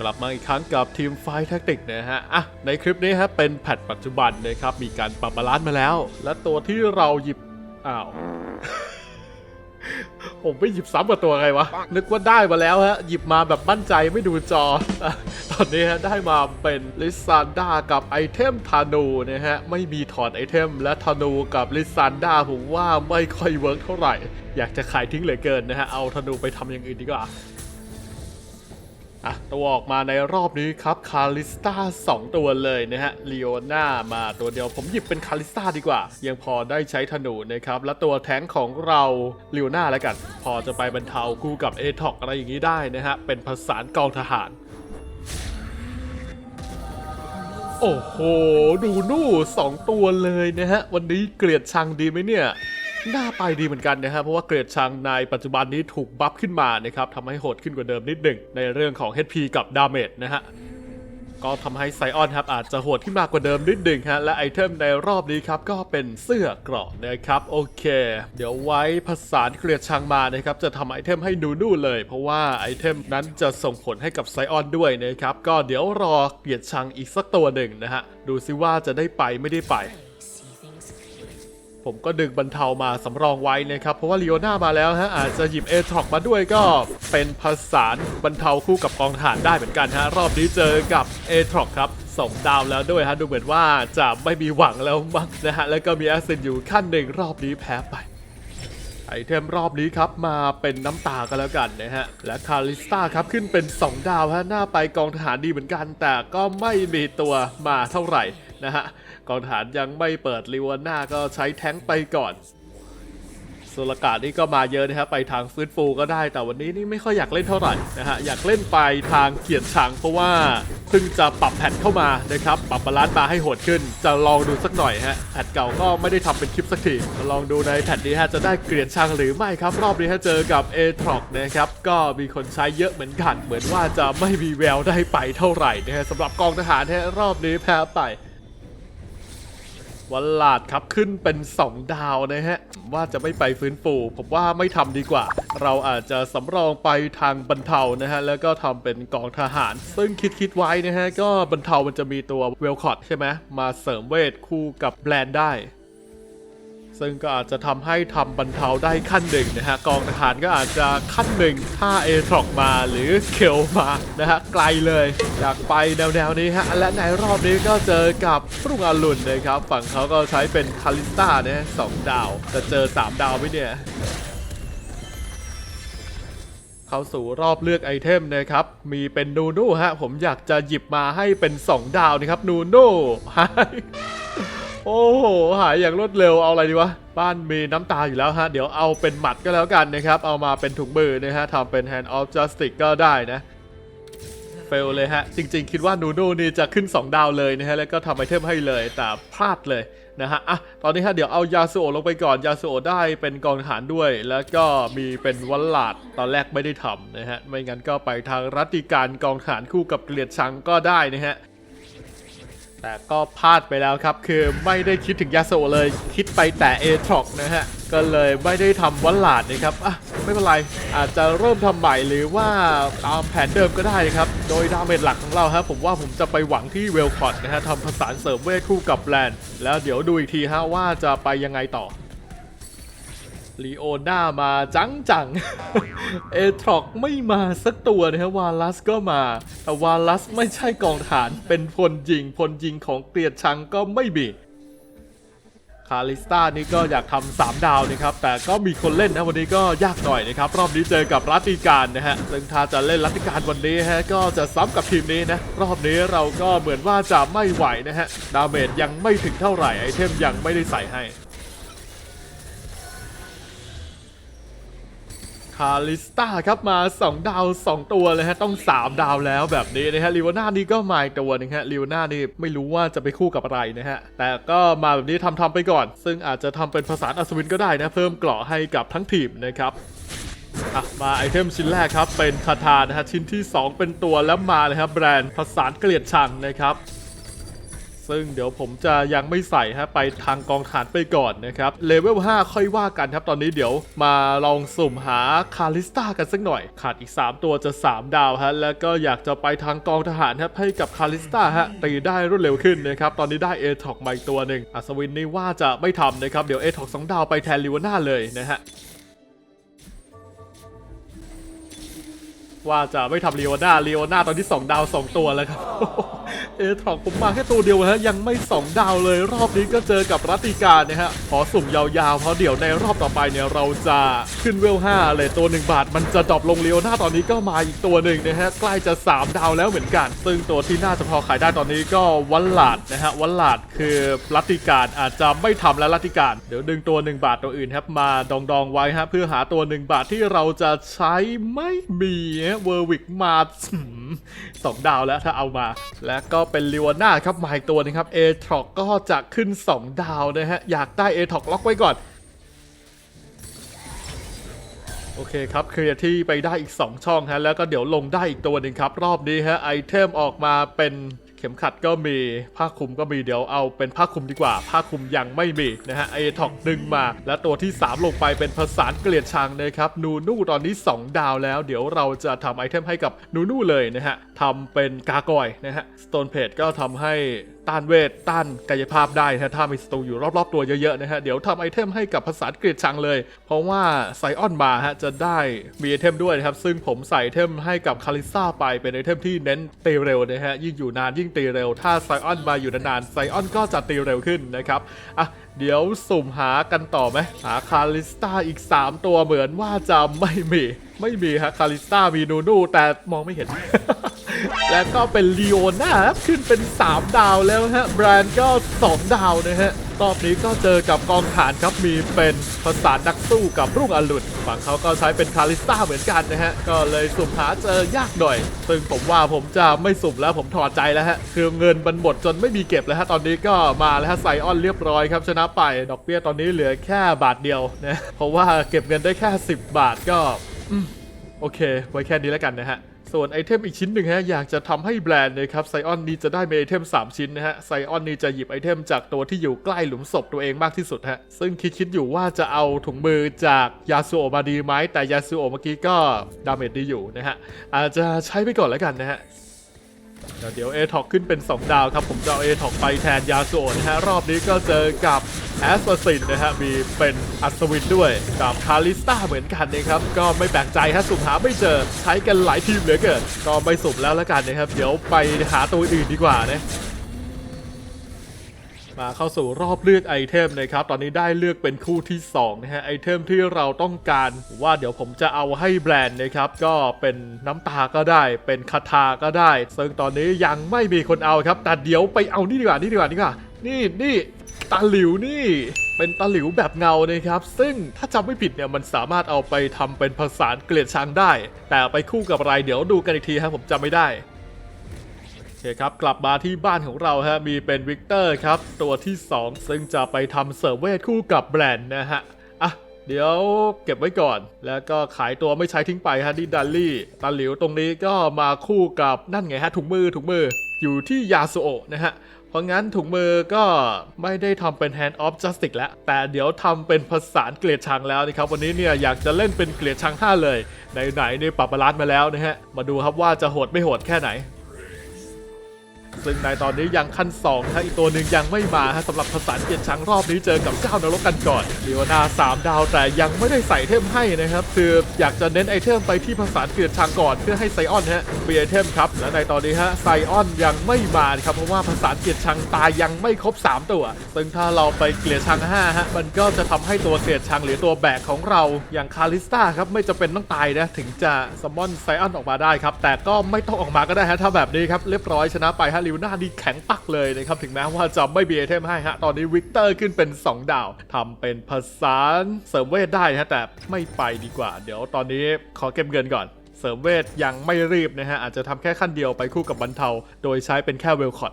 กลับมาอีกครั้งกับทีมไฟแท็กติกนะฮะ อะ ในคลิปนี้ฮะเป็นแพทปัจจุบันนะครับ มีการปรับบาลานซ์มาแล้ว และตัวที่เราหยิบ อ้าว ผมไปหยิบซ้ำกับตัวไงวะ นึกว่าได้มาแล้วฮะ หยิบมาแบบมั่นใจไม่ดูจอ ตอนนี้ฮะได้มาเป็นลิซานดากับไอเทมธานูนะฮะ ไม่มีถอดไอเทม และธานูกับลิซานดาผมว่าไม่ค่อยเวิร์กเท่าไหร่ อยากจะขายทิ้งเหลือเกินนะฮะ เอาธนูไปทำอย่างอื่นดีกว่า อะตัวออกมาในรอบนี้ครับคาลิสตา2 ตัวเลยนะฮะลีโอนามาตัวเดียวผมหยิบเป็นคาลิสตาดีกว่า ยังพอได้ใช้ธนูนะครับ และตัวแท้งของเราลีโอนาแล้วกัน พอจะไปบรรเทาคู่กับเอท็อกอะไรอย่างนี้ได้นะฮะ เป็นผสานกองทหาร โอ้โห ดูนู่สองตัวเลยนะฮะ วันนี้เกลียดชังดีไหมเนี่ย น่าไปดีเหมือนกันนะครับเพราะว่าเกลียดชังในปัจจุบันนี้ถูกบัฟขึ้นมานะครับทำให้โหดขึ้นกว่าเดิมนิดหนึ่งในเรื่องของ HP กับดาเมจนะฮะก็ทำให้ไซออนครับอาจจะโหดขึ้นมากกว่าเดิมนิดหนึ่งฮะและไอเทมในรอบนี้ครับก็เป็นเสื้อเกราะนะครับโอเค เดี๋ยวไว้ผสานเกลียดชังมานะครับจะทำไอเทมให้นูนูเลย เพราะว่าไอเทมนั้นจะส่งผลให้กับไซออนด้วยนะครับก็เดี๋ยวรอเกลียดชังอีกสักตัวหนึ่งนะฮะดูซิว่าจะได้ไปไม่ได้ไป ผมก็ดึงบรรเทามาสำรองไว้นะครับ เพราะว่าลีโอน่ามาแล้วฮะอาจจะหยิบเอทอกมาด้วยก็เป็นผสานบรรเทาคู่กับกองทหารได้เหมือนกันฮะรอบนี้เจอกับเอทอกครับส่งดาวแล้วด้วยฮะดูเหมือนว่าจะไม่มีหวังแล้วมั้งนะฮะแล้วก็มีแอสเซนอยู่ขั้นหนึ่งรอบนี้แพ้ไปไอเทมรอบนี้ครับมาเป็นน้ำตากันแล้วกันนะฮะ และคาริสตาครับขึ้นเป็น 2 ดาวฮะหน้าไปกองทหารดีเหมือนกัน แต่ก็ไม่มีตัวมาเท่าไหร่ นะฮะกองทหารยังไม่เปิดลิวาน่าก็ใช้แท้งไปก่อนสุรกาศนี่ก็มาเยอะนะครับไปทางฟื้นฟูก็ได้ แต่วันนี้นี่ไม่ค่อยอยากเล่นเท่าไหร่นะฮะอยากเล่นไปทางเกียรติชังเพราะว่าเพิ่งจะปรับแพทเข้ามานะครับ ปรับบาลานซ์มาให้โหดขึ้น จะลองดูสักหน่อยฮะแพทเก่าก็ไม่ได้ทำเป็นคลิปสักทีลองดูในแพทนี้ฮะจะได้เกลียดชังหรือไม่ครับ รอบนี้ฮะเจอกับเอทรอกนะครับก็มีคนใช้เยอะเหมือนกัน เหมือนว่าจะไม่มีแววได้ไปเท่าไหร่นะฮะสำหรับกองทหารฮะรอบนี้แพ้ไป วันลาดครับขึ้นเป็น 2 ดาวนะฮะ ว่าจะไม่ไปฟื้นฟูผมว่าไม่ทำดีกว่า เราอาจจะสำรองไปทางบรรเทานะฮะ แล้วก็ทำเป็นกองทหาร ซึ่งคิดคิดไว้นะฮะ ก็บรรเทามันจะมีตัวเวลคอตใช่ไหมมาเสริมเวทคู่กับแบรนด์ได้ ซึ่งก็อาจจะทำให้ทำบรรเทาได้ขั้นหนึ่งนะฮะกองทหารก็อาจจะขั้นหนึ่งถ้าเอทรอกมาหรือเคลมานะฮะไกลเลยอยากไปแนวๆนี้ฮะและในรอบนี้ก็เจอกับรุ่งอรุณนะครับฝั่งเขาก็ใช้เป็นคาลิสตาเนี่ยสองดาวจะเจอ 3 ดาวไหมเนี่ยเข้าสู่รอบเลือกไอเทมนะครับ มีเป็นนูนูฮะ ผมอยากจะหยิบมาให้เป็น 2 ดาวนะครับนูนูหาย โอ้โห หายอย่างรวดเร็วเอาอะไรดีวะ บ้านมีน้ำตาอยู่แล้วฮะ เดี๋ยวเอาเป็นหมัดก็แล้วกันนะครับ เอามาเป็นถุงมือนะฮะทำเป็น Hand of Justice ก็ได้นะเฟลเลยฮะ จริงๆ คิดว่านูนูนี่จะขึ้น 2 ดาวเลยนะฮะ แล้วก็ทำไอเทมให้เลยแต่พลาดเลยนะฮะ อะ ตอนนี้ฮะ เดี๋ยวเอายาสุโอลงไปก่อน ยาสุโอได้เป็นกองทหารด้วย แล้วก็มีเป็นวัลลาด ตอนแรกไม่ได้ทำนะฮะ ไม่งั้นก็ไปทางรัตติการกองทหารคู่กับเกลียดชังก็ได้นะฮะ แต่ก็พลาดไปแล้วครับ คือไม่ได้คิดถึงยาโซเลย คิดไปแต่เอทรอกนะฮะ ก็เลยไม่ได้ทำวัลลาดนะครับอะไม่เป็นไร อาจจะเริ่มทำใหม่หรือว่าตามแผนเดิมก็ได้นะครับ โดยดาเมจหลักของเราครับผมว่าผมจะไปหวังที่เวลคอร์ดนะฮะทำผสานเสริมเวทคู่กับแลนด์แล้วเดี๋ยวดูอีกทีฮะว่าจะไปยังไงต่อ ลีโอน่ามาจังจังเอทรอกไม่มาสักตัวนะฮะวาลัสก็มา แต่วาลัสไม่ใช่กองฐานเป็นพลยิงพลยิงของเกลียดชังก็ไม่มีคาลิสตานี่ก็อยากทำสามดาวนะครับ แต่ก็มีคนเล่นนะวันนี้ก็ยากหน่อยนะครับ รอบนี้เจอกับรัตติการนะฮะซึ่งถ้าจะเล่นรัตติการวันนี้ฮะก็จะซ้ำกับทีมนี้นะ รอบนี้เราก็เหมือนว่าจะไม่ไหวนะฮะ ดาเมจยังไม่ถึงเท่าไหร่ไอเทมยังไม่ได้ใส่ให้ คาลิสตาครับมา 2 ดาว 2 ตัวเลยฮะ ต้อง 3 ดาวแล้วแบบนี้นะฮะลิวาน่านี่ก็มาอีกตัวนึงฮะลิวาน่านี่ไม่รู้ว่าจะไปคู่กับอะไรนะฮะ แต่ก็มาแบบนี้ทำทำไปก่อน ซึ่งอาจจะทำเป็นภาษาอัศวินก็ได้นะ เพิ่มเกราะให้กับทั้งทีมนะครับมาไอเทมชิ้นแรกครับ เป็นคาถานะฮะชิ้นที่ 2 เป็นตัวแล้วมาเลยครับแบรนด์ภาษานเกลียดชังนะครับ ซึ่งเดี๋ยวผมจะยังไม่ใส่ฮะไปทางกองฐานไปก่อนนะครับเลเวล5ค่อยว่ากันครับตอนนี้เดี๋ยวมาลองสุ่มหาคาลิสตากันสักหน่อย ขาดอีก 3 ตัวจะ 3 ดาวฮะแล้วก็อยากจะไปทางกองทหารครับให้กับคาลิสตาฮะตีได้รวดเร็วขึ้นนะครับตอนนี้ได้เอท็อกมาอีกตัวหนึ่งอัศวินนี่ว่าจะไม่ทำนะครับเดี๋ยวเอท็อกสองดาวไปแทนลิวาน่าเลยนะฮะว่าจะไม่ทำลีโอนาลีโอนาตอนที่ 2 ดาว 2 ตัวแล้วครับ เอทรอกผมมาแค่ตัวเดียวฮะยังไม่ 2 ดาวเลยรอบนี้ก็เจอกับรัติการนะฮะขอสุ่มยาวๆเพราะเดี๋ยวในรอบต่อไปเนี่ยเราจะขึ้นเวล5เลยตัว 1 บาท มันจะดรอปลงเลีโอนาตอนนี้ก็มาอีกตัวหนึ่งนะฮะใกล้จะ 3 ดาวแล้วเหมือนกัน ซึ่งตัวที่น่าจะพอขายได้ตอนนี้ก็วัลลาดนะฮะวัลลาดคือรัติการอาจจะไม่ทำแล้วรัติการ เดี๋ยวดึงตัว 1 บาทตัวอื่นครับมาดองดองๆไว้ฮะเพื่อหาตัว 1 บาทที่เราจะใช้ไม่มีเวอร์วิกมา สองดาวแล้วถ้าเอามา และก็เป็นลิวาน่าครับมาอีกตัวหนึงครับเอทรอกก็จะขึ้น 2 ดาวนะฮะ อยากได้เอทรอกล็อกไว้ก่อน โอเคครับเคลียร์ที่ไปได้อีก 2 ช่องฮะแล้วก็เดี๋ยวลงได้อีกตัวหนึ่งครับ รอบนี้ฮะไอเทมออกมาเป็น เข็มขัดก็มีผ้าคลุมก็มีเดี๋ยวเอาเป็นผ้าคลุมดีกว่า ผ้าคลุมยังไม่มีนะฮะไอท็อกดึงมา และตัวที่ 3 ลงไปเป็นผสานเกลียดชังนะครับนูนูตอนนี้ 2 ดาวแล้ว เดี๋ยวเราจะทำไอเทมให้กับนูนูเลยนะฮะทำเป็นกากอยนะฮะสโตนเพจก็ทำให้ ต้านเวท ต้านกายภาพได้นะถ้ามีศัตรูอยู่รอบๆตัวเยอะๆนะฮะ เดี๋ยวทำไอเทมให้กับภาษาอังกฤษชังเลย เพราะว่าไซออนมาฮะจะได้มีไอเทมด้วยนะครับ ซึ่งผมใส่ไอเทมให้กับคาริซ่าไปเป็นไอเทมที่เน้นตีเร็วนะฮะ ยิ่งอยู่นานยิ่งตีเร็ว ถ้าไซออนมาอยู่นานๆไซออนก็จะตีเร็วขึ้นนะครับ อะ เดี๋ยวสุ่มหากันต่อไหมหาคาริสตาอีก 3 ตัวเหมือนว่าจะไม่มีไม่มีฮะคาริสตามีนูนูแต่มองไม่เห็น แล้วก็เป็นลีโอนาขึ้นเป็น 3 ดาวแล้วฮะแบรนด์ก็ 2 ดาวนะฮะ รอบนี้ก็เจอกับกองฐานครับมีเป็นภาษานักสู้กับรุ่งอรุณฝั่งเขาก็ใช้เป็นคาริสตาเหมือนกันนะฮะ ก็เลยสุ่มหาเจอยากหน่อย ซึ่งผมว่าผมจะไม่สุ่มแล้วผมถอดใจแล้วฮะ คือเงินมันหมดจนไม่มีเก็บแล้วฮะ ตอนนี้ก็มาแล้วฮะไซออนเรียบร้อยครับชนะไป ดอกเบี้ยตอนนี้เหลือแค่บาทเดียวนะ เพราะว่าเก็บเงินได้แค่ 10 บาทก็โอเค ไว้แค่นี้แล้วกันนะฮะ ส่วนไอเทมอีกชิ้นหนึ่งฮะอยากจะทำให้แบรนด์นะครับไซออนนี้จะได้มีไอเทม 3 ชิ้นนะฮะไซออนนี้จะหยิบไอเทมจากตัวที่อยู่ใกล้หลุมศพตัวเองมากที่สุดฮะซึ่งคิดคิดอยู่ว่าจะเอาถุงมือจากยาสูโอมาดีไหมแต่ยาสูโอเมื่อกี้ก็ดาเมจดีอยู่นะฮะอาจจะใช้ไปก่อนแล้วกันนะฮะ เดี๋ยวเอท็อกขึ้นเป็น 2 ดาวครับ ผมจะเอาเอท็อกไปแทนยาโซนะฮะ รอบนี้ก็เจอกับแอสซัสซินนะฮะ มีเป็นอัศวินด้วย กับคาลิสตาเหมือนกันนะครับ ก็ไม่แปลกใจฮะสุ่มหาไม่เจอ ใช้กันหลายทีมเหลือเกิน ก็ไม่สุ่มแล้วละกันนะครับ เดี๋ยวไปหาตัวอื่นดีกว่านะ มาเข้าสู่รอบเลือกไอเทมนะครับ ตอนนี้ได้เลือกเป็นคู่ที่2นะฮะไอเทมที่เราต้องการว่าเดี๋ยวผมจะเอาให้แบรนด์นะครับ ก็เป็นน้ำตาก็ได้ เป็นคาทาก็ได้ ซึ่งตอนนี้ยังไม่มีคนเอาครับ แต่เดี๋ยวไปเอานี่ดีกว่านี่ดีกว่านี่ดีกว่านี่นี่ตาหลิวนี่เป็นตาหลิวแบบเงานะครับ ซึ่งถ้าจำไม่ผิดเนี่ยมันสามารถเอาไปทำเป็นภาษาเกลียดชังได้ แต่ไปคู่กับอะไรเดี๋ยวดูกันอีกทีครับผมจำไม่ได้ เคครับ กลับมาที่บ้านของเราฮะมีเป็นวิกเตอร์ครับ ตัวที่ 2 ซึ่งจะไปทำเซอร์เวทคู่กับแบรนด์นะฮะอะเดี๋ยวเก็บไว้ก่อน แล้วก็ขายตัวไม่ใช้ทิ้งไปฮะนี่ดัลลี่ตาหลิวตรงนี้ก็มาคู่กับนั่นไงฮะถุงมือถุงมืออยู่ที่ยาสุโอะนะฮะเพราะงั้นถุงมือก็ไม่ได้ทำเป็น Hand of Justice แล้ว แต่เดี๋ยวทำเป็นภาษานเกลียดชังแล้วนะครับ วันนี้เนี่ยอยากจะเล่นเป็นเกลียดชัง 5 เลย ไหนๆเนี่ยปรับบาลานซ์มาแล้วนะฮะ มาดูครับว่าจะโหดไม่โหดแค่ไหน ซึ่งในตอนนี้ยังขั้น2นะฮะอีกตัวหนึ่งยังไม่มาฮะสำหรับภาษาเกียรติชังรอบนี้เจอกับเจ้านรกกันก่อนลีโอนา3ดาวแต่ยังไม่ได้ใส่เทมให้นะครับ คืออยากจะเน้นไอเทมไปที่ภาษาเกียรติชังก่อนเพื่อให้ไซออนฮะมีไอเทมครับและในตอนนี้ฮะไซออนยังไม่มาครับเพราะว่าภาษาเกียรติชังตายยังไม่ครบ 3 ตัว ซึ่งถ้าเราไปเกลียดชัง5ฮะมันก็จะทำให้ตัวเกลียดชังหรือตัวแบกของเราอย่างคาริสตาครับไม่จำเป็นต้องตายนะถึงจะซัมมอนไซออนออกมาได้ครับแต่ก็ไม่ต้องออกมาก็ได้ฮะถ้าแบบนี้ครับเรียบร้อยชนะไปฮะลิวนาดีแข็งปักเลยนะครับ ถึงแม้ว่าจะไม่มีไอเทมให้ฮะ ตอนนี้วิกเตอร์ขึ้นเป็น 2 ดาวทำเป็นภาษาเสริมเวทได้ฮะ แต่ไม่ไปดีกว่า เดี๋ยวตอนนี้ขอเก็บเงินก่อนเสริมเวทยังไม่รีบนะฮะ อาจจะทำแค่ขั้นเดียวไปคู่กับบรรเทา โดยใช้เป็นแค่เวลคอต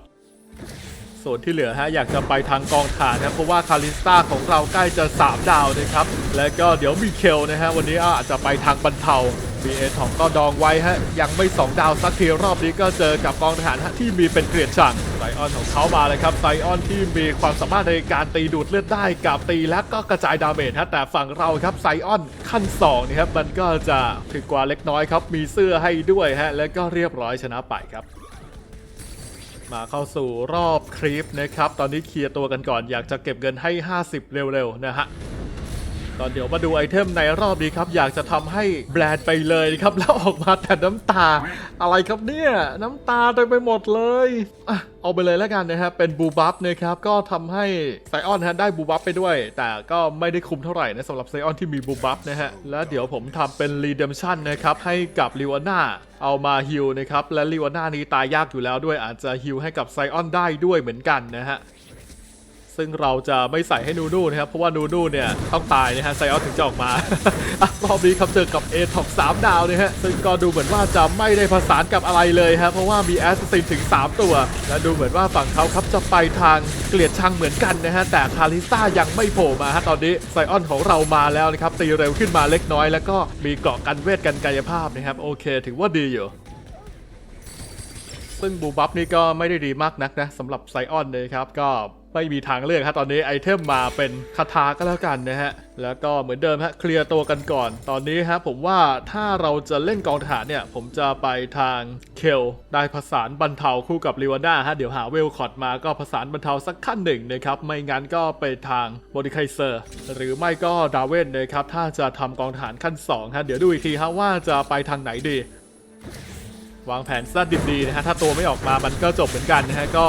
ส่วนที่เหลือฮะอยากจะไปทางกองฐานนะเพราะว่าคาริสตาของเราใกล้จะ 3 ดาวนะครับ และก็เดี๋ยวมีเคลนะฮะวันนี้อาจจะไปทางบรรเทา BA ทองก็ดองไว้ฮะ ยังไม่ 2 ดาวสักทีรอบนี้ก็เจอกับกองทหารฮะที่มีเป็นเกลียดชังไซออนของเขามาเลยครับไซออนที่มีความสามารถในการตีดูดเลือดได้กับตีและก็กระจายดาเมจฮะแต่ฝั่งเราครับไซออนขั้น2นี่ครับมันก็จะถึกกว่าเล็กน้อยครับ มีเสื้อให้ด้วยฮะแล้วก็เรียบร้อยชนะไปครับมาเข้าสู่รอบคลิปนะครับ ตอนนี้เคลียร์ตัวกันก่อน อยากจะเก็บเงินให้ 50 เร็วๆ นะฮะ ตอนเดี๋ยวมาดูไอเทมในรอบนี้ครับ อยากจะทำให้แบรนด์ไปเลยครับ แล้วออกมาแต่น้ำตา อะไรครับเนี่ย น้ำตาเต็มไปหมดเลยอะเอาไปเลยแล้วกันนะครับเป็นบูบัฟนะครับก็ทำให้ไซออนฮะได้บูบัฟไปด้วย แต่ก็ไม่ได้คุ้มเท่าไหร่นะสำหรับไซออนที่มีบูบัฟนะฮะแล้วเดี๋ยวผมทำเป็นรีเดมชั่นนะครับให้กับลิวาน่าเอามาฮิลนะครับและลิวาน่านี้ตายยากอยู่แล้วด้วยอาจจะฮิลให้กับไซออนได้ด้วยเหมือนกันนะฮะ ซึ่งเราจะไม่ใส่ให้นูนูนะครับ เพราะว่านูนูเนี่ยต้องตายนะฮะไซออนถึงจะออกมาอรอบนี้ครับเจอกับ A ท็อป3ดาวนะฮะซึ่งก็ดูเหมือนว่าจะไม่ได้ผสานกับอะไรเลยฮะเพราะว่ามีแอสซินถึง 3 ตัว และดูเหมือนว่าฝั่งเขาครับจะไปทางเกลียดชังเหมือนกันนะฮะแต่คาริซ่ายังไม่โผล่มาฮะตอนนี้ไซออนของเรามาแล้วนะครับตีเร็วขึ้นมาเล็กน้อย แล้วก็มีเกาะกันเวทกันกายภาพนะครับโอเคถือว่าดีอยู่ซึ่งบูบัฟนี่ก็ไม่ได้ดีมากนักนะสำหรับไซออนเลยครับก็ ไม่มีทางเลือกฮะตอนนี้ไอเทมมาเป็นคาถาก็แล้วกันนะฮะแล้วก็เหมือนเดิมฮะเคลียร์ตัวกันก่อน ตอนนี้ฮะผมว่าถ้าเราจะเล่นกองทหารเนี่ย ผมจะไปทางเคลได้ผสานบรรเทาคู่กับลิวาน่าฮะเดี๋ยวหาเวลคอร์ดมาก็ผสานบรรเทาสักขั้นหนึ่งนะครับไม่งั้นก็ไปทางโมดิไคเซอร์ หรือไม่ก็ดาเวนนะครับถ้าจะทำกองทหารขั้น2ฮะเดี๋ยวดูอีกทีฮะว่าจะไปทางไหนดี วางแผนซะดิบดีนะฮะถ้าตัวไม่ออกมามันก็จบเหมือนกันนะฮะก็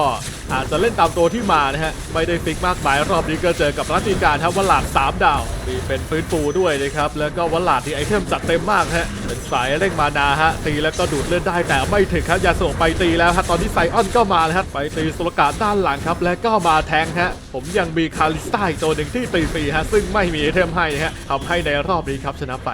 อาจจะเล่นตามตัวที่มานะฮะไม่ได้ฟิกมากมายรอบนี้ก็เจอกับรัติการครับวลาด3ดาวมีเป็นฟื้นฟูด้วยนะครับแล้วก็วลาดที่ไอเทมจัดเต็มมากฮะเป็นสายเร่งมานาฮะตีแล้วก็ดูดเลือดได้แต่ไม่ถึงครับยาส่งไปตีแล้วฮะตอนนี้ไซออนก็มานะฮะไปตีสุลกาด้านหลังครับแล้วก็มาแทงฮะผมยังมีคาริสต้าอีกตัวหนึ่งที่ตีฟรีฮะซึ่งไม่มีไอเทมให้นะฮะทำให้ในรอบนี้ครับชนะไป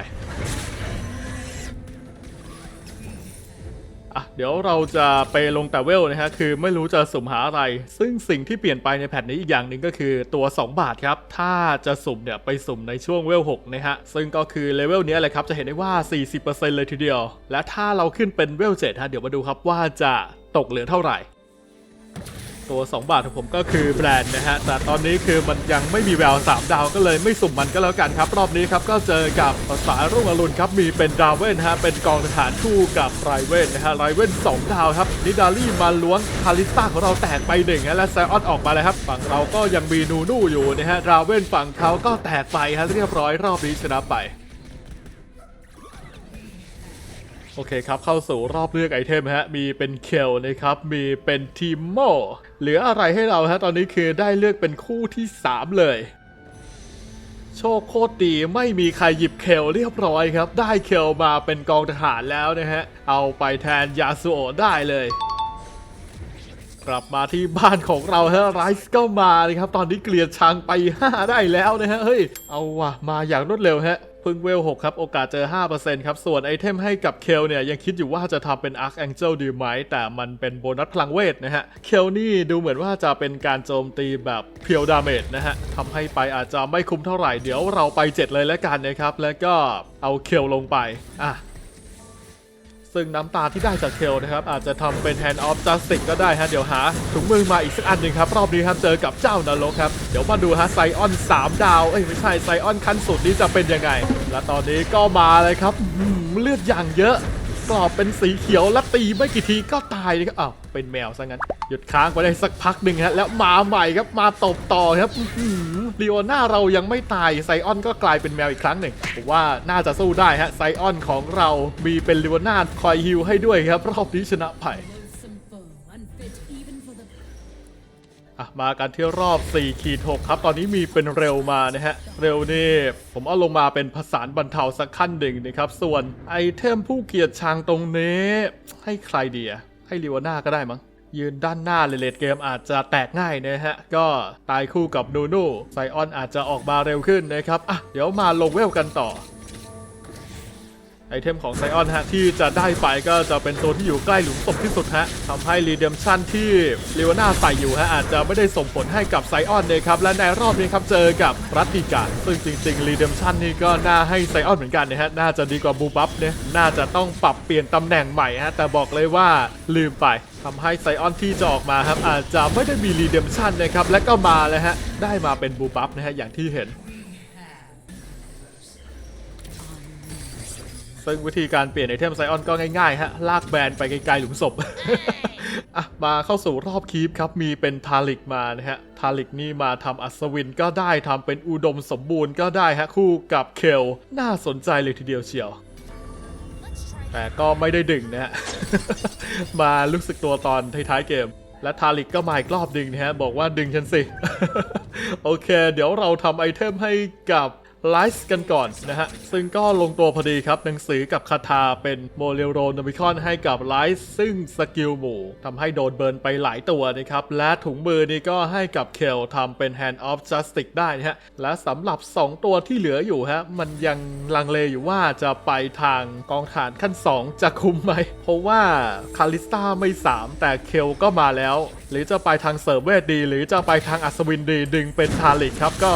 อะเดี๋ยวเราจะไปลงแต่เวลนะฮะคือไม่รู้จะสุ่มหาอะไร ซึ่งสิ่งที่เปลี่ยนไปในแพทนี้อีกอย่างหนึ่งก็คือตัว 2 บาทครับ ถ้าจะสุ่มเนี่ยไปสุ่มในช่วงเวล6นะฮะซึ่งก็คือเลเวลนี้แหละครับจะเห็นได้ว่า 40%เลยทีเดียว และถ้าเราขึ้นเป็นเวล7ฮะเดี๋ยวมาดูครับว่าจะตกเหลือเท่าไหร่ ตัว 2 บาทของผมก็คือแบรนด์นะฮะ แต่ตอนนี้คือมันยังไม่มีแวว 3 ดาวก็เลยไม่สุ่มมันก็แล้วกันครับ รอบนี้ครับก็เจอกับภาษารุ่งอรุณครับ มีเป็นดาวเวนฮะ เป็นกองทหารคู่กับไรเวนนะฮะไรเวน2ดาวครับ นิดาลี่มาล้วงคาริสตาของเราแตกไปหนึ่งและไซออนออกมาเลยครับ ฝั่งเราก็ยังมีนูนูอยู่นะฮะ ราเวนฝั่งเขาก็แตกไปฮะเรียบร้อยรอบนี้ชนะไป โอเคครับ เข้าสู่รอบเลือกไอเทมฮะ มีเป็นเคลนะครับ มีเป็นทีมโมเหลืออะไรให้เราฮะ ตอนนี้คือได้เลือกเป็นคู่ที่ 3 เลย โชคโคตรดีไม่มีใครหยิบเคลเรียบร้อยครับ ได้เคลมาเป็นกองทหารแล้วนะฮะ เอาไปแทนยาสุโอได้เลยกลับมาที่บ้านของเราฮะไรซ์ก็มาเลยครับ ตอนนี้เกลียดช้างไป 5 ได้แล้วนะฮะ เฮ้ย เอาว่ะ มาอย่างรวดเร็วฮะ พึ่งเวล 6 ครับ โอกาสเจอ 5%ครับ ส่วนไอเทมให้กับเคลเนี่ย ยังคิดอยู่ว่าจะทำเป็นอาร์คแองเจิลดีไหม แต่มันเป็นโบนัสพลังเวทนะฮะ เคลนี่ดูเหมือนว่าจะเป็นการโจมตีแบบเพียวดาเมจนะฮะทำให้ไปอาจจะไม่คุ้มเท่าไหร่ เดี๋ยวเราไป 7 เลยแล้วกันนะครับ แล้วก็เอาเคลลงไป อะ ซึ่งน้ำตาที่ได้จากเทลนะครับ อาจจะทำเป็นแฮนด์ออฟจัสติกก็ได้ฮะ เดี๋ยวหาถุงมือมาอีกสักอันหนึ่งครับ รอบนี้ครับเจอกับเจ้านรกครับ เดี๋ยวมาดูฮะไซออน 3 ดาว เอ้ย ไม่ใช่ไซออนขั้นสุดนี้จะเป็นยังไง และตอนนี้ก็มาเลยครับหือเลือดอย่างเยอะ รอบเป็นสีเขียวและตีไม่กี่ทีก็ตายนะครับอ้าวเป็นแมวซะงั้น หยุดค้างไปได้สักพักหนึ่งฮะแล้วมาใหม่ครับมาตบต่อครับอื้อหือลีโอน่าเรายังไม่ตายไซออนก็กลายเป็นแมวอีกครั้งหนึ่งผมว่าน่าจะสู้ได้ฮะไซออนของเรามีเป็นลีโอน่าคอยฮิลให้ด้วยครับรอบนี้ชนะไป อะมากันที่รอบ4ขีด6ครับ ตอนนี้มีเป็นเร็วมานะฮะ เร็วนี่ผมเอาลงมาเป็นผสานบรรเทาสักขั้นหนึ่งนะครับ ส่วนไอเทมผู้เกียรติชังตรงนี้ ให้ใครดีอะให้ลิวาน่าก็ได้มั้งยืนด้านหน้าเลดเกมอาจจะแตกง่ายนะฮะ ก็ตายคู่กับนูนูไซออนอาจจะออกมาเร็วขึ้นนะครับอะเดี๋ยวมาลงเวลกันต่อ ไอเทมของไซออนฮะที่จะได้ไปก็จะเป็นตัวที่อยู่ใกล้หลุมศพที่สุดฮะทำให้รีเดมชั่นที่ลิวาน่าใส่อยู่ฮะอาจจะไม่ได้ส่งผลให้กับไซออนนะครับและในรอบนี้ครับเจอกับรัตติกาซึ่งจริงๆรีเดมชั่นนี่ก็น่าให้ไซออนเหมือนกันนะฮะน่าจะดีกว่าบูบัฟเนี่ยน่าจะต้องปรับเปลี่ยนตำแหน่งใหม่ฮะแต่บอกเลยว่าลืมไปทำให้ไซออนที่จะออกมาครับอาจจะไม่ได้มีรีเดมชั่นนะครับและก็มาเลยฮะได้มาเป็นบูบัฟนะฮะอย่างที่เห็น ซึ่งวิธีการเปลี่ยนไอเทมไซออนก็ง่ายๆฮะ ลากแบรนด์ไปไกลๆหลุมศพ อะ มาเข้าสู่รอบคีปครับ มีเป็นทาลิกมานะฮะ ทาลิกนี่มาทำอัศวินก็ได้ทำเป็นอุดมสมบูรณ์ก็ได้ฮะ คู่กับเคล น่าสนใจเลยทีเดียวเชียว แต่ก็ไม่ได้ดึงนะฮะ มารู้สึกตัวตอนท้ายๆเกมและทาลิกก็มาอีกรอบดึงนะฮะ บอกว่าดึงฉันสิ โอเค เดี๋ยวเราทำไอเทมให้กับ ไลฟ์กันก่อนนะฮะ ซึ่งก็ลงตัวพอดีครับ หนังสือกับคาถาเป็นโมเรลโรนมิคอนให้กับไลฟ์ซึ่งสกิลหมู่ทำให้โดนเบิร์นไปหลายตัวนะครับ และถุงมือนี่ก็ให้กับเคลทำเป็น Hand of Justice ได้นะฮะ และสำหรับ 2 ตัวที่เหลืออยู่ฮะ มันยังลังเลอยู่ว่าจะไปทางกองฐานขั้น 2 จะคุ้มไหม เพราะว่าคาลิสตาไม่ 3 แต่เคลก็มาแล้ว หรือจะไปทางเซิร์ฟเวทดี หรือจะไปทางอัศวินดีดึงเป็นทาลิกครับก็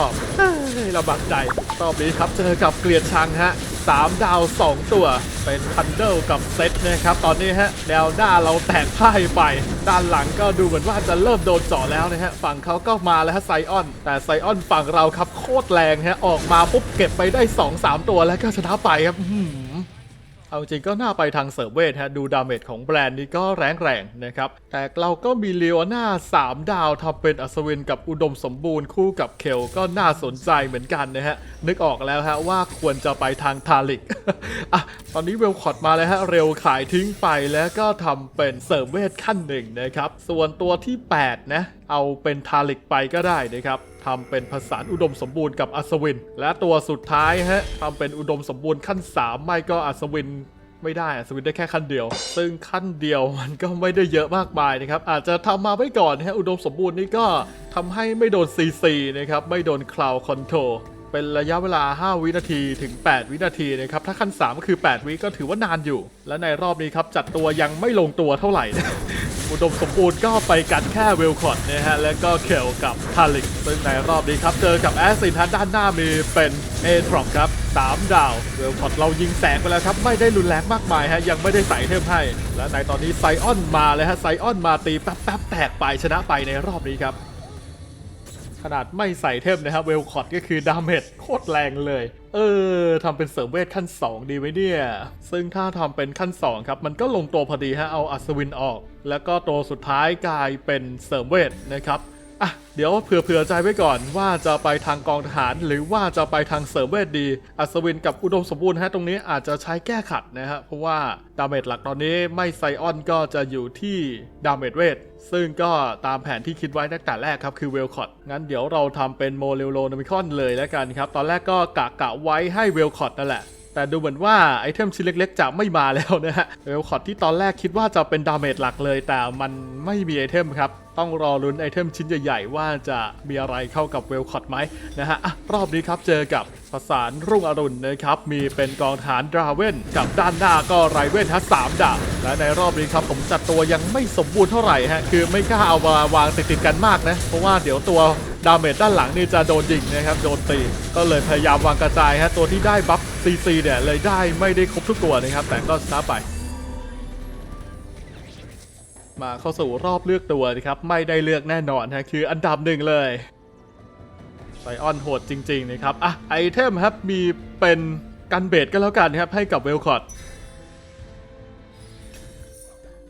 เอ้ยลำบากใจรอบนี้ครับเจอกับเกลียดชังฮะสามดาว 2 ตัวเป็นทันเดิลกับเซตนะครับ ตอนนี้ฮะแนวหน้าเราแตกพ่ายไป ด้านหลังก็ดูเหมือนว่าจะเริ่มโดนเจาะแล้วนะฮะ ฝั่งเขาก็มาแล้วฮะไซออน แต่ไซออนฝั่งเราครับโคตรแรงฮะออกมาปุ๊บเก็บไปได้ 2-3 ตัวแล้วก็ชนะไปครับ เอาจริงก็น่าไปทางเซิร์ฟเวทฮะ ดูดาเมจของแบรนด์นี้ก็แรงแรงๆนะครับ แต่เราก็มีเลโอนา3ดาวทำเป็นอัศวินกับอุดมสมบูรณ์คู่กับเคลก็น่าสนใจเหมือนกันนะฮะ นึกออกแล้วฮะว่าควรจะไปทางทาลิกอะตอนนี้เวลคอร์ดมาแล้วฮะ เร็วขายทิ้งไปแล้วก็ทำเป็นเสิริมเวทขั้นหนึ่งนะครับ ส่วนตัวที่ 8 นะ เอาเป็นทาลิกไปก็ได้นะครับ ทำเป็นผสานอุดมสมบูรณ์กับอัศวิน และตัวสุดท้ายฮะทำเป็นอุดมสมบูรณ์ขั้น 3 ไม่ก็อัศวินไม่ได้อะสวิตช์ได้แค่ขั้นเดียว ซึ่งขั้นเดียวมันก็ไม่ได้เยอะมากมายนะครับ อาจจะทำมาไว้ก่อนฮะอุดมสมบูรณ์นี่ก็ทำให้ไม่โดน CC นะครับ ไม่โดน Cloud Control เป็นระยะเวลา 5 วินาทีถึง 8 วินาทีนะครับ ถ้าขั้น 3 ก็คือ 8 วิก็ถือว่านานอยู่ และในรอบนี้ครับ จัดตัวยังไม่ลงตัวเท่าไหร่ อุดมสมบูรณ์ก็ไปกันแค่เวลคอร์ดนะฮะ แล้วก็เคลกับทาลิก ซึ่งในรอบนี้ครับ เจอกับแอสซินทัด้านหน้ามีเป็นเอทรอกครับ3ดาว เวลคอร์ดเรายิงแสงไปแล้วครับ ไม่ได้รุนแรงมากมายฮะ ยังไม่ได้ใส่เทมให้ และในตอนนี้ไซออนมาเลยฮะ ไซออนมาตีแป๊บๆแตกไปชนะไปในรอบนี้ครับ ขนาดไม่ใส่เทมนะครับเวลคอร์ดก็คือดาเมจโคตรแรงเลย เออทำเป็นเสริมเวทขั้น 2 ดีไหมเนี่ย ซึ่งถ้าทำเป็นขั้น 2 ครับ มันก็ลงตัวพอดีฮะเอาอัศวินออก แล้วก็ตัวสุดท้ายกลายเป็นเสริมเวทนะครับ อะเดี๋ยวเผื่อๆใจไว้ก่อนว่าจะไปทางกองทหาร หรือว่าจะไปทางเสริมเวทดี อัศวินกับอุดมสมบูรณ์ฮะตรงนี้อาจจะใช้แก้ขัดนะฮะเพราะว่าดาเมจหลักตอนนี้ไม่ไซออนก็จะอยู่ที่ดาเมจเวทซึ่งก็ตามแผนที่คิดไว้ตั้งแต่แรกครับคือเวลคอ t งั้นเดี๋ยวเราทำเป็นโมเลโลน m มิคอนเลยแล้วกันครับ ตอนแรกก็กะกะไว้ให้เวลคอ t นั่นแหละแต่ดูเหมือนว่าไอเทมชิ้นเล็กๆ จะไม่มาแล้วนะฮะเวลคอ t ที่ตอนแรกคิดว่าจะเป็นดาเมจหลักเลย แต่มันไม่มีไอเทมครับ ต้องรอลุ้นไอเทมชิ้นใหญ่ๆ ว่าจะมีอะไรเข้ากับเวลคอ t ไหมนะฮะอะรอบนี้ครับเจอกับประสานรุ่งอรุณนะครับ มีเป็นกองฐานดราเวนกับด้านหน้าก็ไรเวนฮะสามดาบและในรอบนี้ครับผมจัดตัวยังไม่สมบูรณ์เท่าไหร่ฮะคือไม่กล้าเอามาวางติดๆกันมากนะ เพราะว่าเดี๋ยวตัวดาเมจด้านหลังนี่จะโดนยิงนะครับโดนตีก็เลยพยายามวางกระจายฮะตัวที่ได้บัฟซีซีเนี่ยเลยได้ไม่ได้ครบทุกตัวนะครับแต่ก็ชนะไป มาเข้าสู่รอบเลือกตัวนะครับไม่ได้เลือกแน่นอนฮะคืออันดับหนึ่งเลยไซออนโหดจริง ๆ นะครับอะไอเทมครับมีเป็นกันเบดก็แล้วกันนะครับให้กับเวลคอร์ด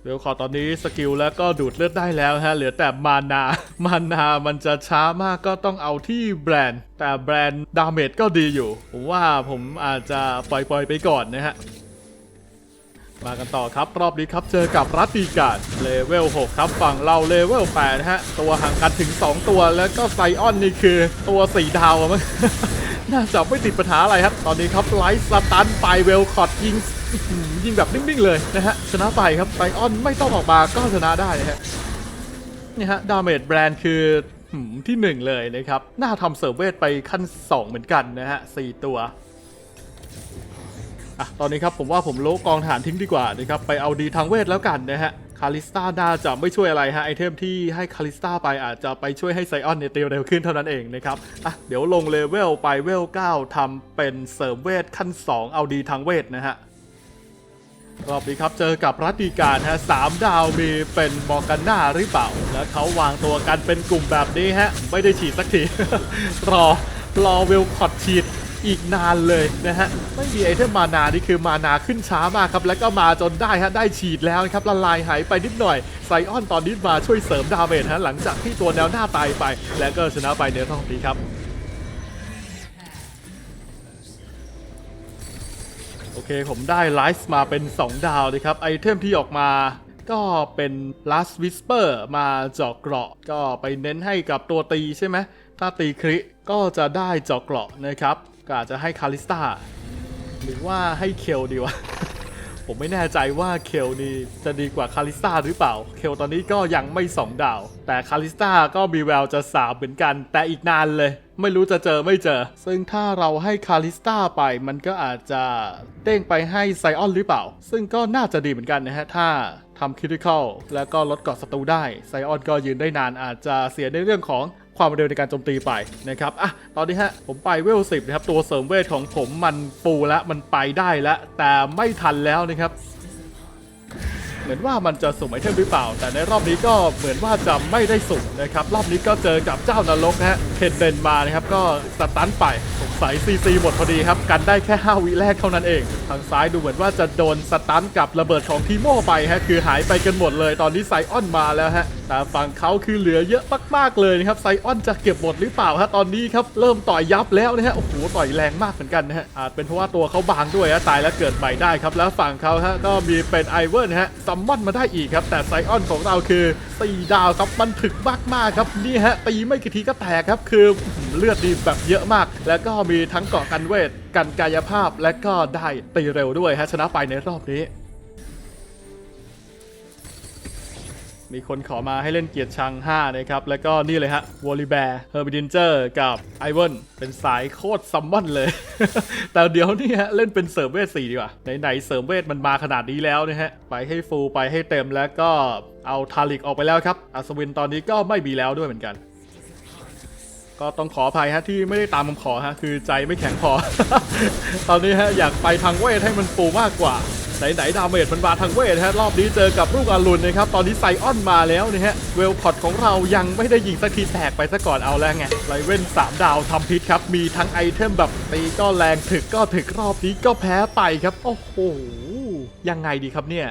เวลคอร์ดตอนนี้สกิลแล้วก็ดูดเลือดได้แล้วฮะเหลือแต่มานา มานามันจะช้ามากก็ต้องเอาที่แบรนด์ แต่แบรนด์ดาเมจก็ดีอยู่ ผมว่าผมอาจจะปล่อยๆไปก่อนนะฮะ มากันต่อครับ รอบนี้ครับเจอกับรัตติการเลเวล 6 ครับ ฝั่งเราเลเวล8นะฮะ ตัวห่างกันถึง 2 ตัวแล้วก็ไซออนนี่คือตัว4ดาวมั้งน่าจะไม่ติดปัญหาอะไรครับ ตอนนี้ครับไลท์สตันไปเวลคอร์ดยิงยิงแบบนิ่งๆเลยนะฮะ ชนะไปครับไซออนไม่ต้องออกมาก็ชนะได้นะฮะนี่ฮะดาเมจแบรนด์คือที่ 1 เลยนะครับ น่าทำเซิร์ฟเวทไปขั้น 2 เหมือนกันนะฮะ 4 ตัว อะตอนนี้ครับผมว่าผมโลกองฐานทิ้งดีกว่านะครับไปเอาดีทางเวทแล้วกันนะฮะคาลิสตาน่าจะไม่ช่วยอะไรฮะไอเทมที่ให้คาลิสตาไปอาจจะไปช่วยให้ไซออนเนี่ยตีเร็วขึ้นเท่านั้นเองนะครับอะเดี๋ยวลงเลเวลไปเวล 9ทำเป็นเสริมเวทขั้น 2 เอาดีทางเวทนะฮะรอบนี้ครับเจอกับรัตติการฮะสามดาวมีเป็นมอร์กาน่าหรือเปล่า แล้วเขาวางตัวกันเป็นกลุ่มแบบนี้ฮะ ไม่ได้ฉีดสักที รอรอเวลคอดฉีด อีกนานเลยนะฮะไม่มีไอเทมมานานี่คือมานาขึ้นช้ามากครับแล้วก็มาจนได้ฮะได้ฉีดแล้วนะครับละลายหายไปนิดหน่อยไซออนตอนนี้มาช่วยเสริมดาเมจฮะหลังจากที่ตัวแนวหน้าตายไป และก็ชนะไปในรอบนี้ครับโอเคผมได้ไลฟ์มาเป็น 2 ดาวนะครับไอเทมที่ออกมาก็เป็น Last Whisper มาเจาะเกราะ ก็ไปเน้นให้กับตัวตีใช่ไหมถ้าตีคริก็จะได้เจาะเกราะนะครับ ก็อาจจะให้คาลิสตาหรือว่าให้เคลดีวะ ผมไม่แน่ใจว่าเคลนี่จะดีกว่าคาลิสตาหรือเปล่า เคลตอนนี้ก็ยังไม่ 2 ดาว แต่คาลิสตาก็มีแววจะสามเหมือนกัน แต่อีกนานเลย ไม่รู้จะเจอไม่เจอ ซึ่งถ้าเราให้คาลิสตาไปมันก็อาจจะเด้งไปให้ไซออนหรือเปล่า ซึ่งก็น่าจะดีเหมือนกันนะฮะ ถ้าทำคริติคอลแล้วก็ลดเกราะศัตรูได้ไซออนก็ยืนได้นานอาจจะเสียในเรื่องของ ความเร็วในการโจมตีไปนะครับอะตอนนี้ฮะผมไปเวลสิบนะครับตัวเสริมเวทของผมมันฟูแล้วมันไปได้แล้วแต่ไม่ทันแล้วนะครับเหมือนว่ามันจะสุ่มไอเทมหรือเปล่า แต่ในรอบนี้ก็เหมือนว่าจะไม่ได้สุ่มนะครับ รอบนี้ก็เจอกับเจ้านรกฮะเคนเดนมานะครับ ก็สตันไปสงสัยซีซีหมดพอดีครับ กันได้แค่ 5 วิแรกเท่านั้นเอง ทางซ้ายดูเหมือนว่าจะโดนสตันกับระเบิดของทีโม่ไปฮะ คือหายไปกันหมดเลย ตอนนี้ไซออนมาแล้วฮะแต่ฝั่งเขาคือเหลือเยอะมากๆเลยนะครับไซออนจะเก็บหมดหรือเปล่าฮะตอนนี้ครับเริ่มต่อยยับแล้วนะฮะโอ้โหต่อยแรงมากเหมือนกันนะฮะอาจเป็นเพราะว่าตัวเขาบางด้วยฮะตายแล้วเกิดใหม่ได้ครับแล้วฝั่งเขาฮะก็มีเป็นไอเวอร์นะฮะซัมมอนมาได้อีกครับแต่ไซออนของเราคือ4ดาวครับมันถึกมากๆครับนี่ฮะตีไม่กี่ทีก็แตกครับคือเลือดดีแบบเยอะมาก แล้วก็มีทั้งเกาะกันเวทกันกายภาพและก็ได้ตีเร็วด้วยฮะชนะไปในรอบนี้ มีคนขอมาให้เล่นเกียรติชัง 5 นะครับ แล้วก็นี่เลยฮะวอลลีแบร์เฮอร์บิดินเจอร์กับไอเวนเป็นสายโคตรซัมมอนเลย แต่เดี๋ยวนี่ฮะ เล่นเป็นเสริมเวท4ดีกว่า ไหนๆเสริมเวทมันมาขนาดนี้แล้วนะฮะ ไปให้ฟูลไปให้เต็มแล้วก็เอาทาริกออกไปแล้วครับ อัศวินตอนนี้ก็ไม่มีแล้วด้วยเหมือนกัน ก็ต้องขออภัยฮะที่ไม่ได้ตามคำขอฮะคือใจไม่แข็งพอ ตอนนี้ฮะอยากไปทางเวทให้มันฟูมากกว่า ไหนๆดาเมจมันมาทางเวทฮะรอบนี้เจอกับลูกอรุณนะครับตอนนี้ไซออนมาแล้วนะฮะเวลพอตของเรายังไม่ได้ยิงสักทีแตกไปซะก่อนเอาแล้วไงไลเว่น3 ดาวทำพิษครับ มีทั้งไอเทมแบบตีก็แรงถึกก็ถึกรอบนี้ก็แพ้ไปครับ โอ้โห ยังไงดีครับเนี่ย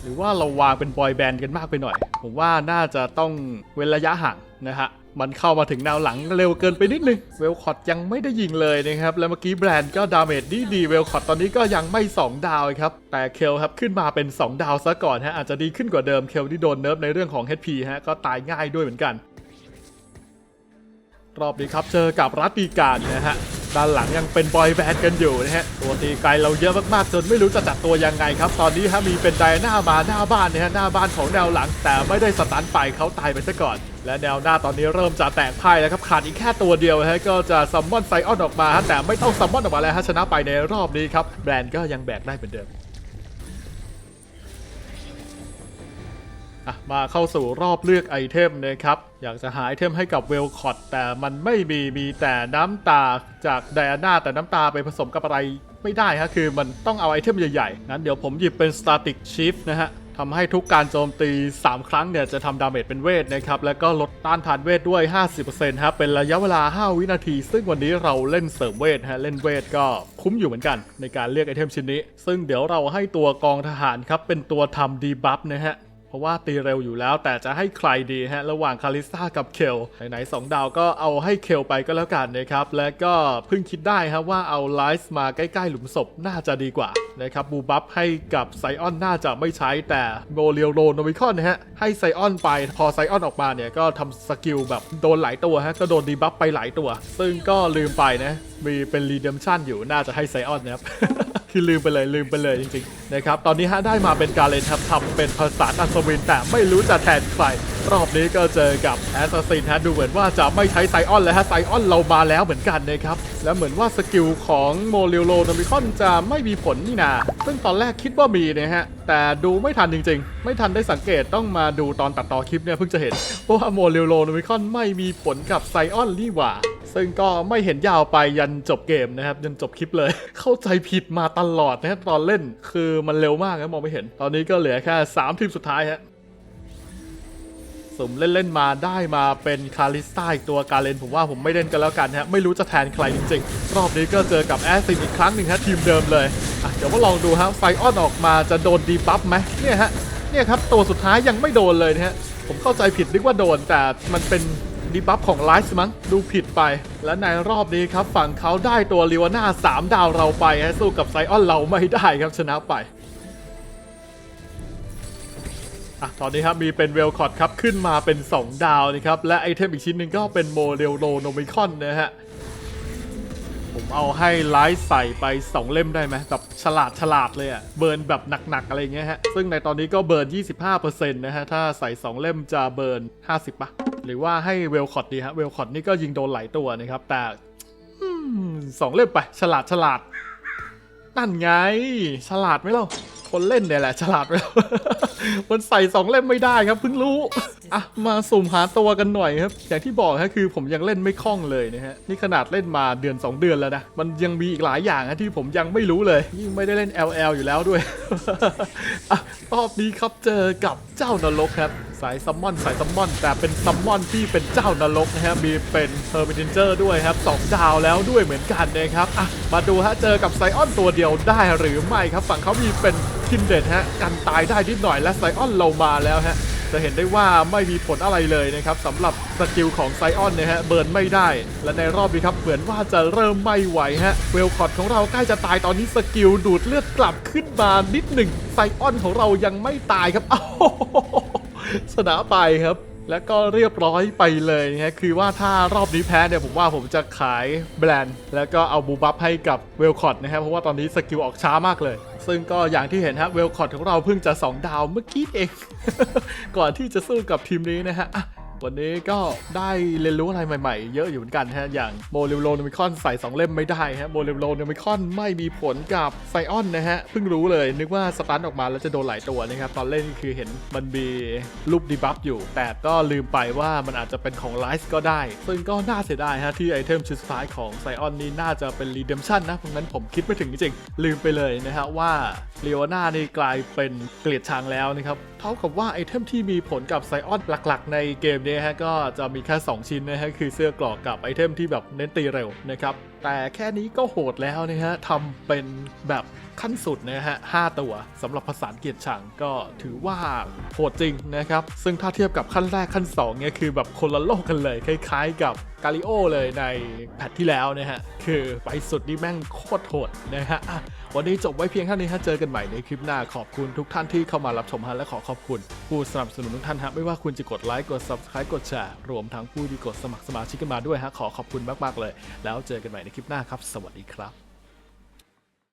หรือว่าเราวางเป็นบอยแบนด์กันมากไปหน่อย ผมว่าน่าจะต้องเว้นระยะห่างนะฮะ มันเข้ามาถึงแนวหลังเร็วเกินไปนิดนึง เวลคอตยังไม่ได้ยิงเลยนะครับ แล้วเมื่อกี้แบรนด์ก็ดาเมจดีดีเวลคอตตอนนี้ก็ยังไม่ 2 ดาวครับ แต่เคลครับขึ้นมาเป็น 2 ดาวซะก่อนฮะอาจจะดีขึ้นกว่าเดิมเคลที่โดนเนิร์ฟในเรื่องของ HP ฮะก็ตายง่ายด้วยเหมือนกัน รอบนี้ครับเจอกับรัตติการนะฮะด้านหลังยังเป็นบอยแบนด์กันอยู่นะฮะ ตัวตีไกลเราเยอะมากๆ จนไม่รู้จะจัดตัวยังไงครับ ตอนนี้ฮะมีเป็นไดอาน่ามาหน้าบ้านนะฮะหน้าบ้านของแนวหลัง แต่ไม่ได้สตันไปเขาตายไปซะก่อน และแนวหน้าตอนนี้เริ่มจะแตกพ่ายแล้วครับขาดอีกแค่ตัวเดียวฮะก็จะซัมมอนไซออนออกมาฮะแต่ไม่ต้องซัมมอนออกมาแล้วฮะชนะไปในรอบนี้ครับแบรนด์ก็ยังแบกได้เหมือนเดิมอะมาเข้าสู่รอบเลือกไอเทมนะครับ อยากจะหาไอเทมให้กับเวลคอตแต่มันไม่มีมีแต่น้ำตาจากไดอาน่าแต่น้ำตาไปผสมกับอะไรไม่ได้ฮะคือมันต้องเอาไอเทมใหญ่ๆ งั้นเดี๋ยวผมหยิบเป็น Static Shift นะฮะ ทำให้ทุกการโจมตี 3 ครั้งเนี่ยจะทำดาเมจเป็นเวทนะครับ แล้วก็ลดต้านทานเวทด้วย 50%ครับเป็นระยะเวลา 5 วินาที ซึ่งวันนี้เราเล่นเสริมเวทฮะเล่นเวทก็คุ้มอยู่เหมือนกัน ในการเลือกไอเทมชิ้นนี้ ซึ่งเดี๋ยวเราให้ตัวกองทหารครับเป็นตัวทำดีบัฟนะฮะ ราะว่าตีเร็วอยู่แล้ว แต่จะให้ใครดีฮะระหว่างคาริสตากับเคลไหนๆสองดาวก็เอาให้เคลไปก็แล้วกันนะครับและก็เพิ่งคิดได้ครับว่าเอาไลฟ์มาใกล้ๆหลุมศพน่าจะดีกว่านะครับบูบัฟให้กับไซออนน่าจะไม่ใช้แต่โมเรียวโรโนวิคอนนะฮะให้ไซออนไปพอไซออนออกมาเนี่ยก็ทำสกิลแบบโดนหลายตัวฮะก็โดนดีบัฟไปหลายตัว ซึ่งก็ลืมไปนะมีเป็นรีเดมชันอยู่น่าจะให้ไซออนนะครับ คือลืมไปเลยลืมไปเลยจริงๆนะครับตอนนี้ฮะได้มาเป็นการเลนครับทำเป็นภาษาอัศวินแต่ไม่รู้จะแทนใครรอบนี้ก็เจอกับแอสซัสซินฮะดูเหมือนว่าจะไม่ใช้ไซออนเลยฮะไซออนเรามาแล้วเหมือนกันนะครับและเหมือนว่าสกิลของโมลิโลโนมิคอนจะไม่มีผลนี่นาซึ่งตอนแรกคิดว่ามีนะฮะแต่ดูไม่ทันจริง ๆ ไม่ทันได้สังเกตต้องมาดูตอนตัดต่อคลิปเนี่ยเพิ่งจะเห็นว่าโมลิโลโนมิคอนไม่มีผลกับไซออนนี่หว่า ซึ่งก็ไม่เห็นยาวไปยันจบเกมนะครับ ยันจบคลิปเลย เข้าใจผิดมาตลอดนะฮะตอนเล่นคือมันเร็วมากนะมองไม่เห็น ตอนนี้ก็เหลือแค่3ทีมสุดท้ายฮะสุ่มเล่น ๆ มาได้มาเป็นคาริสตาอีกตัวการเลนผมว่าผมไม่เล่นกันแล้วกันฮะ ไม่รู้จะแทนใครจริง ๆ รอบนี้ก็เจอกับแอสซินอีกครั้งหนึ่งฮะ ทีมเดิมเลยอะเดี๋ยวมาลองดูฮะ ไฟออนออกมาจะโดนดีบัฟไหมเนี่ยฮะ เนี่ยครับ ตัวสุดท้ายยังไม่โดนเลยนะฮะ ผมเข้าใจผิดนึกว่าโดนแต่มันเป็น ดีบัฟของไลฟ์มั้งดูผิดไป และในรอบนี้ครับฝั่งเขาได้ตัวลิวาน่า3 ดาวเราไปฮะสู้กับไซออนเราไม่ได้ครับชนะไปอะตอนนี้ครับมีเป็นเวลคอร์ดครับขึ้นมาเป็น 2 ดาวนะครับ และไอเทมอีกชิ้นหนึ่งก็เป็นโมเดลโลโนมิคอนนะฮะ ผมเอาให้ไลท์ใส่ไป 2 เล่มได้ไหมแบบฉลาดฉลาดเลยอะเบิร์นแบบหนัก ๆ อะไรเงี้ยฮะ ซึ่งในตอนนี้ก็เบิร์น 25%นะฮะ ถ้าใส่ 2 เล่มจะเบิร์น 50ปะ หรือว่าให้เวลคอตดีฮะเวลคอตนี่ก็ยิงโดนหลายตัวนะครับ แต่สองเล่มไป ฉลาดฉลาดนั่นไง ฉลาดไหมเล่า คนเล่นเนี่ยแหละฉลาดไหมเล่ามันใส่สองเล่มไม่ได้ครับเพิ่งรู้อะมาสุ่มหาตัวกันหน่อยครับ อย่างที่บอกฮะคือผมยังเล่นไม่คล่องเลยนะฮะนี่ขนาดเล่นมาเดือน 2 เดือนแล้วนะมันยังมีอีกหลายอย่างฮะที่ผมยังไม่รู้เลยยิ่งไม่ได้เล่น LL อยู่แล้วด้วยอะรอบนี้ครับเจอกับเจ้านรกครับสายซัมมอนสายซัมมอน แต่เป็นซัมมอนที่เป็นเจ้านรกนะฮะมีเป็นเฮอร์มิเทนเจอร์ด้วยครับสองดาวแล้วด้วยเหมือนกันนะครับอะมาดูฮะเจอกับไซออนตัวเดียวได้หรือไม่ครับ ฝั่งเขามีเป็น กินเดดฮะกันตายได้นิดหน่อยและไซออนเรามาแล้วฮะจะเห็นได้ว่าไม่มีผลอะไรเลยนะครับสำหรับสกิลของไซออนนะฮะเบิร์นไม่ได้ และในรอบนี้ครับเหมือนว่าจะเริ่มไม่ไหวฮะเวลคอร์ดของเราใกล้จะตายตอนนี้สกิลดูดเลือดกลับขึ้นมานิดหนึ่งไซออนของเรายังไม่ตายครับอ้าวชนะไปครับ แล้วก็เรียบร้อยไปเลยนะคือว่าถ้ารอบนี้แพ้เนี่ยผมว่าผมจะขายแบรนด์ แล้วก็เอาบูบัฟให้กับเวลคอร์ดนะครับเพราะว่าตอนนี้สกิลออกช้ามากเลย ซึ่งก็อย่างที่เห็นฮะเวลคอร์ดของเราเพิ่งจะ 2 ดาวเมื่อกี้เอง ก่อนที่จะสู้กับทีมนี้นะฮะ วันนี้ก็ได้เรียนรู้อะไรใหม่ๆ เยอะอยู่เหมือนกันฮะ อย่างโมเลโลนมิคอนใส่ 2 เล่มไม่ได้ฮะ โมเลโลนมิคอนไม่มีผลกับไซออนนะฮะ เพิ่งรู้เลย นึกว่าสตันออกมาแล้วจะโดนหลายตัวนะครับ ตอนเล่นคือเห็นมันมีรูปดีบัฟอยู่ แต่ก็ลืมไปว่ามันอาจจะเป็นของไลฟ์ก็ได้ ซึ่งก็น่าเสียดายฮะที่ไอเทมชุดสุดท้ายของไซออนนี้น่าจะเป็นรีเดมชั่นนะ เพราะงั้นผมคิดไม่ถึงจริงๆลืมไปเลยนะฮะว่าเลโอนานี่กลายเป็นเกลียดชังแล้วนะครับ เท่ากับว่าไอเทมที่มีผลกับไซออนหลักๆ ในเกมนี้ฮะก็จะมีแค่ 2 ชิ้นนะฮะคือเสื้อกรอกกับไอเทมที่แบบเน้นตีเร็วนะครับแต่แค่นี้ก็โหดแล้วนะฮะทำเป็นแบบขั้นสุดนะฮะ 5 ตัวสำหรับภาษาเกียรติชังก็ถือว่าโหดจริงนะครับ ซึ่งถ้าเทียบกับขั้นแรกขั้น2เนี่ยคือแบบคนละโลกกันเลย คล้ายๆกับกาลิโอเลยในแพทที่แล้วนะฮะ คือไปสุดนี่แม่งโคตรโหดนะฮะ วันนี้จบไว้เพียงเท่านี้ฮะเจอกันใหม่ในคลิปหน้าขอบคุณทุกท่านที่เข้ามารับชมฮะและขอขอบคุณ ผู้สนับสนุนทุกท่านฮะไม่ว่าคุณจะกดไลค์กด subscribe กดแชร์รวมทั้งผู้ที่กดสมัครสมาชิกกันมาด้วยฮะขอขอบคุณมากๆเลย แล้วเจอกันใหม่ในคลิปหน้าครับ สวัสดีครับ